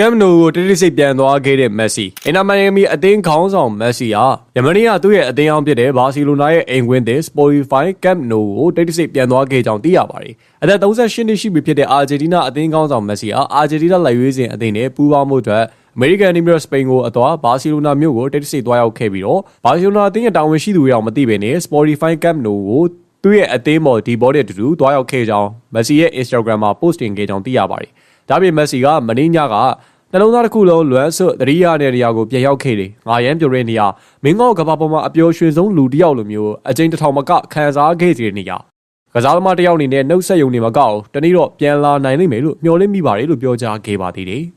ကမ်နိုကိုတိတိစိတ်ပြန်သွားခဲ့တဲ့မက်ဆီအင်တာမိုင်မီအသင်းခေါင်းဆောင်မက်ဆီဟာယမနီကသူ့ရဲ့အသင်းအောင်ဖြစ်တဲ့ဘာစီလိုနာရဲ့အိမ်ကွင်းသစ် Spotify Camp Nou ကိုတိတိစိတ်ပြန်သွားခဲ့ကြောင်းသိရပါတယ်။အသက်38နှစ်ရှိပြီဖြစ်တဲ့အာဂျင်တီးနားအသင်းခေါင်းဆောင်မက်ဆီဟာအာဂျင်တီးနားလက်ရွေးစင်အသင်းနဲ့ပူးပေါင်းမှုအတွက်အမေရိကန်နေမျိုးစပိန်ကိုအသွားဘာစီလိုနာမြို့ကိုတိတိစိတ်သွားရောက်ခဲ့ပြီးတော့ဘာစီလိုနာအသင်းရဲ့တာဝန်ရှိသူတွေအောင်မသိဘဲနဲ့ Spotify Camp Nou ကိုသူ့ရဲ့အသင်းပေါ်ဒီဘောတဲ့အတူတူသွားရောက်ခဲ့ကြောင်းမက်ဆီရဲ့ Instagram မှာ post တင်ခဲ့ကြောင်းသိရပါတယ်။ ဒါပြင်မက်ဆီကမင်းညကနှလုံးသားတစ်ခုလုံးလွမ်းဆွတ်တရိယာတဲ့နေရာကိုပြန်ရောက်ခဲ့တယ်။ငါရမ်းပြောတဲ့နေရာမင်းငေါ့ကဘာပေါ်မှာအပျော်ရွှင်ဆုံးလူတစ်ယောက်လိုမျိုးအကျဉ်တစ်ထောင်မကခံစားခဲ့တဲ့နေရာကစားသမားတစ်ယောက်အနေနဲ့နှုတ်ဆက်ယုံနေမကအောင်တနေ့တော့ပြန်လာနိုင်လိမ့်မယ်လို့မျှော်လင့်မိပါတယ်လို့ပြောကြားခဲ့ပါသေးတယ်။